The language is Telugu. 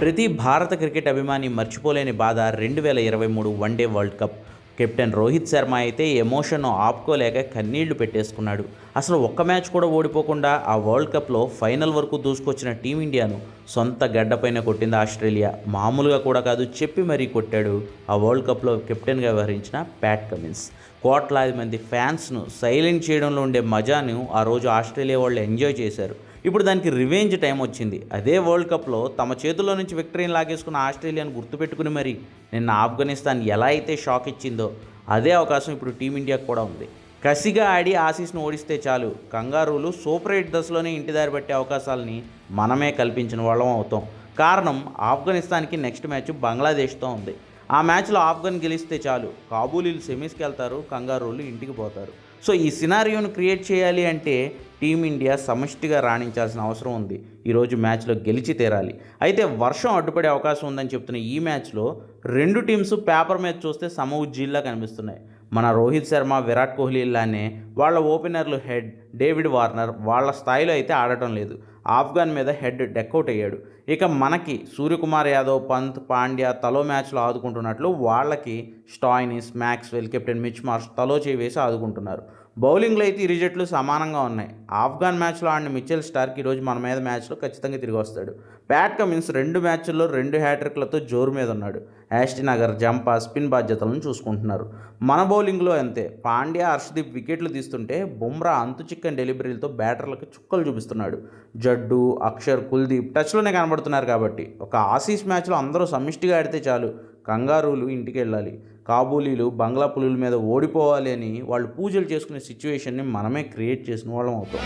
ప్రతి భారత క్రికెట్ అభిమాని మర్చిపోలేని బాధ రెండు వేల ఇరవై మూడు one day world cup. Captain Rohit Sharma అయితే ఎమోషన్ ఆపుకోలేక కన్నీళ్ళు పెట్టేసుకున్నాడు. అసలు ఒక్క మ్యాచ్ కూడా ఓడిపోకుండా ఆ వరల్డ్ కప్లో ఫైనల్ వరకు దూసుకొచ్చిన టీమిండియాను సొంత గడ్డపైన కొట్టింది ఆస్ట్రేలియా. మామూలుగా కూడా కాదు చెప్పి మరీ కొట్టాడు ఆ వరల్డ్ కప్లో కెప్టెన్గా వ్యవహరించిన ప్యాట్ కమిన్స్. కోట్లాది మంది ఫ్యాన్స్ను సైలెంట్ చేయడంలో ఉండే మజాను ఆ రోజు ఆస్ట్రేలియా వాళ్ళు ఎంజాయ్ చేశారు. ఇప్పుడు దానికి రివెంజ్ టైం వచ్చింది. అదే వరల్డ్ కప్లో తమ చేతుల్లో నుంచి విక్టరీని లాగేసుకున్న ఆస్ట్రేలియాను గుర్తుపెట్టుకుని మరి నిన్న ఆఫ్ఘనిస్తాన్ ఎలా అయితే షాక్ ఇచ్చిందో అదే అవకాశం ఇప్పుడు టీమిండియాకు కూడా ఉంది. కసిగా ఆడి ఆసీస్ను ఓడిస్తే చాలు. కంగారూలు సూపర్ ఎయిట్ దశలోనే ఇంటి దారి పట్టే అవకాశాలని మనమే కల్పించిన వాళ్ళం అవుతాం. కారణం ఆఫ్ఘనిస్తాన్కి నెక్స్ట్ మ్యాచ్ బంగ్లాదేశ్తో ఉంది. ఆ మ్యాచ్లో ఆఫ్ఘన్ గెలిస్తే చాలు. కాబూలీలు సెమీస్కి వెళ్తారు కంగారూలు ఇంటికి పోతారు. సో ఈ సినారియోను క్రియేట్ చేయాలి అంటే టీమిండియా సమిష్టిగా రాణించాల్సిన అవసరం ఉంది. ఈరోజు మ్యాచ్లో గెలిచి తీరాలి. అయితే వర్షం అడ్డుపడే అవకాశం ఉందని చెప్తున్న ఈ మ్యాచ్లో రెండు టీమ్స్ పేపర్ మీద చూస్తే సమ ఉజ్జీల్లా కనిపిస్తున్నాయి. మన రోహిత్ శర్మ విరాట్ కోహ్లీ లానే వాళ్ళ ఓపెనర్లు హెడ్ డేవిడ్ వార్నర్ వాళ్ళ స్థాయిలో అయితే ఆడటం లేదు. ఆఫ్ఘన్ మీద హెడ్ డెక్అవుట్ అయ్యాడు. ఇక మనకి సూర్యకుమార్ యాదవ్ పంత్ పాండ్యా తలో మ్యాచ్లో ఆదుకుంటున్నట్లు వాళ్ళకి Stoinis Maxwell captain Mitch Marsh తలో చేయి వేసి ఆదుకుంటున్నారు. బౌలింగ్లో అయితే ఇరు జట్లు సమానంగా ఉన్నాయి. ఆఫ్ఘన్ మ్యాచ్లో ఆడిన మిచెల్ స్టార్క్ ఈరోజు మన మీద మ్యాచ్లో ఖచ్చితంగా తిరిగి వస్తాడు. ప్యాట్ కమిన్స్ రెండు మ్యాచ్ల్లో రెండు హ్యాట్రిక్లతో జోరు మీద ఉన్నాడు. యాస్టి నగర్ జంపా స్పిన్ బాధ్యతలను చూసుకుంటున్నారు. మన బౌలింగ్లో అంతే. పాండ్యా హర్షదీప్ వికెట్లు తీస్తుంటే బుమ్రా అంతు చిక్కని డెలివరీలతో బ్యాటర్లకు చుక్కలు చూపిస్తున్నాడు. జడ్డు అక్షర్ కుల్దీప్ టచ్లోనే కనబడుతున్నారు కాబట్టి ఒక ఆసీస్ మ్యాచ్లో అందరూ సమిష్టిగా ఆడితే చాలు. కంగారులు ఇంటికి వెళ్ళాలి. కాబూలీలు బంగ్లా పులుల మీద ఓడిపోవాలి అని వాళ్ళు పూజలు చేసుకునే సిచ్యువేషన్ని మనమే క్రియేట్ చేసిన వాళ్ళం అవుతాం.